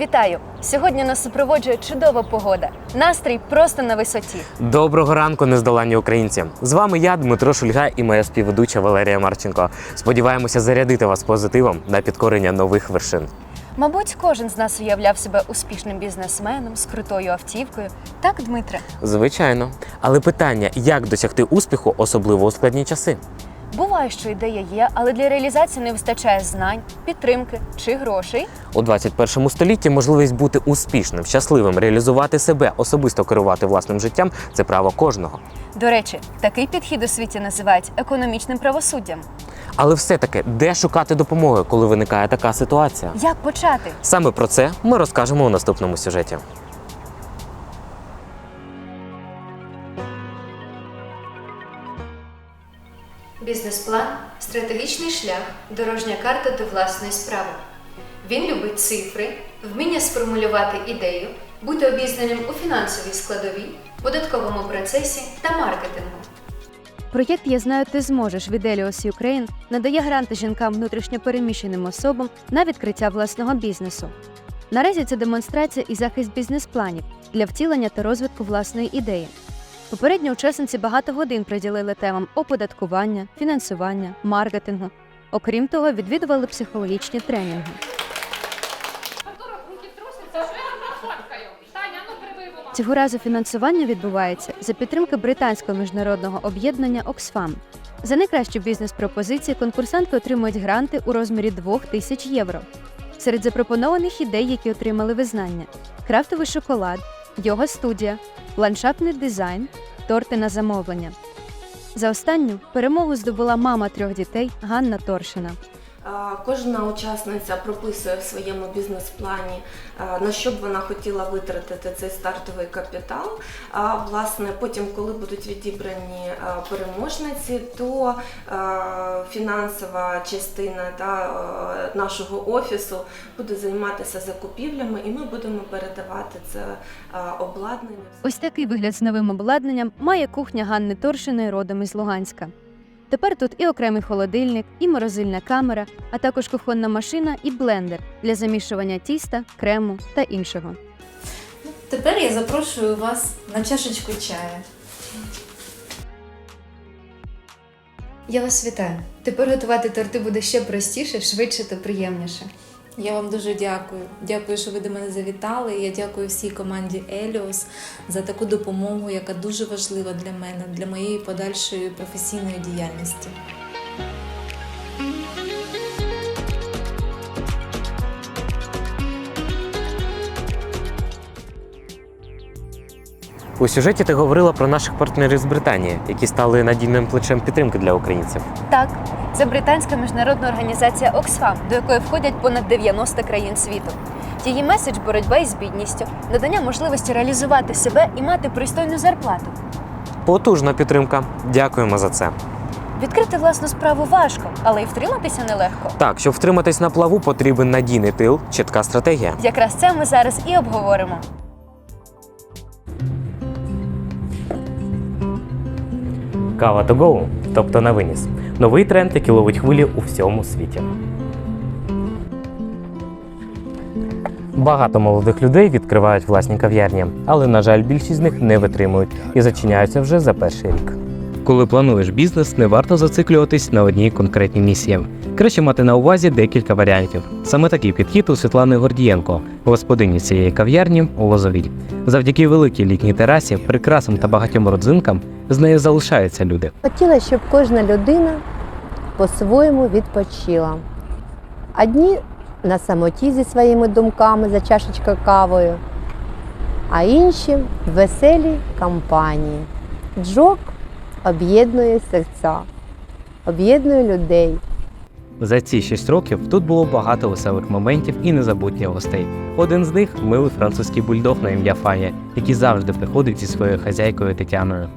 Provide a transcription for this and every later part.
Вітаю! Сьогодні нас супроводжує чудова погода. Настрій просто на висоті. Доброго ранку, нездоланні українці! З вами я, Дмитро Шульга, і моя співведуча Валерія Марченко. Сподіваємося зарядити вас позитивом на підкорення нових вершин. Мабуть, кожен з нас уявляв себе успішним бізнесменом з крутою автівкою. Так, Дмитре? Звичайно. Але питання, як досягти успіху, особливо у складні часи? Буває, що ідея є, але для реалізації не вистачає знань, підтримки чи грошей. У 21 столітті можливість бути успішним, щасливим, реалізувати себе, особисто керувати власним життям це право кожного. До речі, такий підхід у світі називають економічним правосуддям. Але все-таки, де шукати допомоги, коли виникає така ситуація? Як почати? Саме про це ми розкажемо у наступному сюжеті. Бізнес-план стратегічний шлях, дорожня карта до власної справи. Він любить цифри, вміння сформулювати ідею, бути обізнаним у фінансовій складовій, податковому процесі та маркетингу. Проєкт Я знаю, ти зможеш від Еліос Україн надає гранти жінкам внутрішньопереміщеним особам на відкриття власного бізнесу. Наразі це демонстрація і захист бізнес-планів для втілення та розвитку власної ідеї. Попередні учасниці багато годин приділили темам оподаткування, фінансування, маркетингу. Окрім того, відвідували психологічні тренінги. Цього разу фінансування відбувається за підтримки британського міжнародного об'єднання Oxfam. За найкращі бізнес-пропозиції конкурсантки отримують гранти у розмірі 2 тисяч євро. Серед запропонованих ідей, які отримали визнання: крафтовий шоколад, йога студія, ландшафтний дизайн, торти на замовлення. За останню перемогу здобула мама трьох дітей Ганна Торшина. Кожна учасниця прописує в своєму бізнес-плані, на що б вона хотіла витратити цей стартовий капітал. А власне, потім, коли будуть відібрані переможниці, то фінансова частина та, нашого офісу буде займатися закупівлями, і ми будемо передавати це обладнання. Ось такий вигляд з новим обладнанням має кухня Ганни Торшиної родом із Луганська. Тепер тут і окремий холодильник, і морозильна камера, а також кухонна машина і блендер для замішування тіста, крему та іншого. Тепер я запрошую вас на чашечку чаю. Я вас вітаю. Тепер готувати торти буде ще простіше, швидше та приємніше. Я вам дуже дякую. Дякую, що ви до мене завітали. Я дякую всій команді Еліос за таку допомогу, яка дуже важлива для мене, для моєї подальшої професійної діяльності. У сюжеті ти говорила про наших партнерів з Британії, які стали надійним плечем підтримки для українців. Так, це британська міжнародна організація Oxfam, до якої входять понад 90 країн світу. Її меседж боротьба із бідністю, надання можливості реалізувати себе і мати пристойну зарплату. Потужна підтримка. Дякуємо за це. Відкрити власну справу важко, але й втриматися нелегко. Так, щоб втриматись на плаву, потрібен надійний тил, чітка стратегія. Якраз це ми зараз і обговоримо. Кава to go, тобто на виніс. Новий тренд, який ловить хвилі у всьому світі. Багато молодих людей відкривають власні кав'ярні, але, на жаль, більшість з них не витримують і зачиняються вже за перший рік. Коли плануєш бізнес, не варто зациклюватись на одній конкретній місії. Краще мати на увазі декілька варіантів. Саме такий підхід у Світлани Гордієнко, господині цієї кав'ярні у Лозовій. Завдяки великій літній терасі, прикрасам та багатьом родзинкам з нею залишаються люди. Хотіла, щоб кожна людина по-своєму відпочила. Одні на самоті зі своїми думками за чашечкою кавою, а інші в веселій компанії. Джок об'єднує серця, об'єднує людей. За ці шість років тут було багато веселих моментів і незабутніх гостей. Один з них милий французький бульдог на ім'я Фая, який завжди приходить зі своєю хазяйкою Тетяною.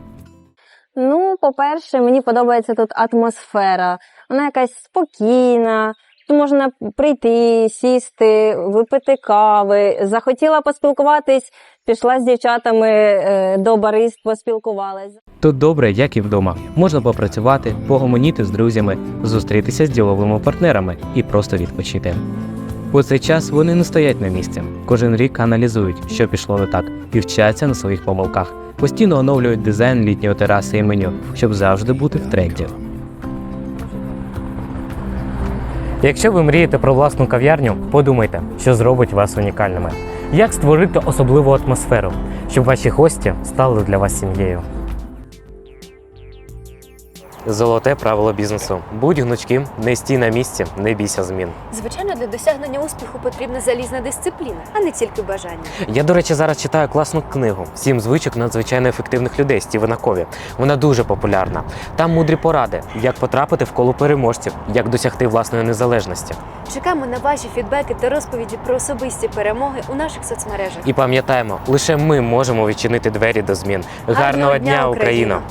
Ну, по-перше, мені подобається тут атмосфера. Вона якась спокійна. Можна прийти, сісти, випити кави. Захотіла поспілкуватись, пішла з дівчатами е, до барист, поспілкувалась. Тут добре, як і вдома. Можна попрацювати, погомоніти з друзями, зустрітися з діловими партнерами і просто відпочити. У цей час вони не стоять на місці. Кожен рік аналізують, що пішло не так, і вчаться на своїх помилках. Постійно оновлюють дизайн літньої тераси і меню, щоб завжди бути в тренді. Якщо ви мрієте про власну кав'ярню, подумайте, що зробить вас унікальними. Як створити особливу атмосферу, щоб ваші гості стали для вас сім'єю. Золоте правило бізнесу. Будь гнучким, не стій на місці, не бійся змін. Звичайно, для досягнення успіху потрібна залізна дисципліна, а не тільки бажання. Я, до речі, зараз читаю класну книгу Сім звичок надзвичайно ефективних людей Стівена Кові. Вона дуже популярна. Там мудрі поради, як потрапити в коло переможців, як досягти власної незалежності. Чекаємо на ваші фідбеки та розповіді про особисті перемоги у наших соцмережах. І пам'ятаємо, лише ми можемо відчинити двері до змін. Гарного, дня, Україно!